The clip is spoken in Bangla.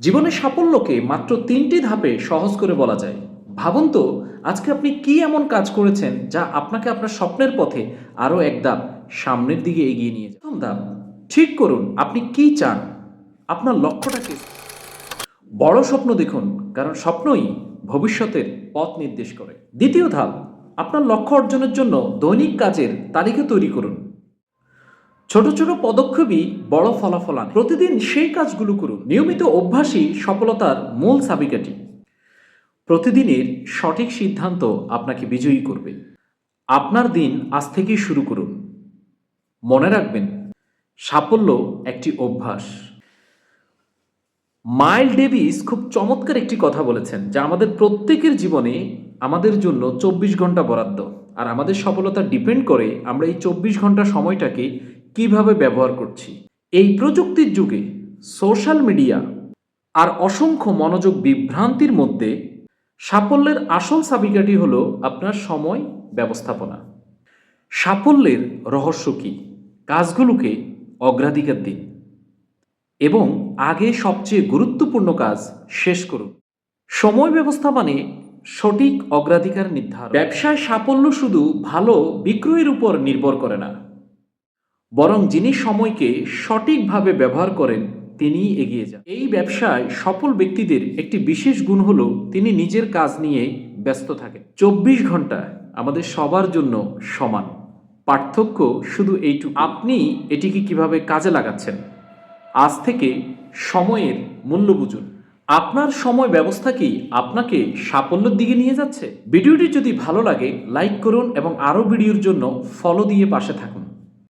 জীবনের সাফল্যকে মাত্র তিনটি ধাপে সহজ করে বলা যায়। ভাবুন তো, আজকে আপনি কি এমন কাজ করেছেন যা আপনাকে আপনার স্বপ্নের পথে আরও এক ধাপ সামনের দিকে এগিয়ে নিয়ে যায়? প্রথম ধাপ, ঠিক করুন আপনি কি চান। আপনার লক্ষ্যটাকে বড় স্বপ্ন দেখুন, কারণ স্বপ্নই ভবিষ্যতের পথ নির্দেশ করে। দ্বিতীয় ধাপ, আপনার লক্ষ্য অর্জনের জন্য দৈনিক কাজের তালিকা তৈরি করুন। ছোট ছোট পদক্ষেপই বড় ফলাফল আনে। প্রতিদিন সেই কাজগুলো করুন। নিয়মিত অভ্যাসই সফলতার মূল চাবিকাঠি। প্রতিদিনের সঠিক সিদ্ধান্ত আপনাকে বিজয়ী করবে। আপনার দিন আজ থেকেই শুরু করুন। মনে রাখবেন, সাফল্য একটি অভ্যাস। মাইল ডেভিস খুব চমৎকার একটি কথা বলেছেন, যা আমাদের প্রত্যেকের জীবনে আমাদের জন্য চব্বিশ ঘণ্টা বরাদ্দ। আর আমাদের সফলতা ডিপেন্ড করে আমরা এই চব্বিশ ঘণ্টা সময়টাকে কীভাবে ব্যবহার করছি? এই প্রযুক্তির যুগে সোশ্যাল মিডিয়া আর অসংখ্য মনোযোগ বিভ্রান্তির মধ্যে সাফল্যের আসল চাবিকাঠি হল আপনার সময় ব্যবস্থাপনা। সাফল্যের রহস্য কী? কাজগুলোকে অগ্রাধিকার দিন। এবং আগে সবচেয়ে গুরুত্বপূর্ণ কাজ শেষ করুন। সময় ব্যবস্থাপনে সঠিক অগ্রাধিকার নির্ধারণ। ব্যবসায় সাফল্য শুধু ভালো বিক্রয়ের উপর নির্ভর করে না বরং যিনি সময়কে সঠিকভাবে ব্যবহার করেন, তিনিই এগিয়ে যান। এই ব্যবসায় সফল ব্যক্তিদের একটি বিশেষ গুণ হলো তিনি নিজের কাজ নিয়ে ব্যস্ত থাকেন। চব্বিশ ঘণ্টা আমাদের সবার জন্য সমান। পার্থক্য শুধু এইটুকু আপনি এটিকে কীভাবে কাজে লাগাচ্ছেন? আজ থেকে সময়ের মূল্য বুঝুন। আপনার সময় ব্যবস্থা কি আপনাকে সাফল্যের দিকে নিয়ে যাচ্ছে? ভিডিওটি যদি ভালো লাগে, লাইক করুন এবং আরও ভিডিওর জন্য ফলো দিয়ে পাশে থাকুন।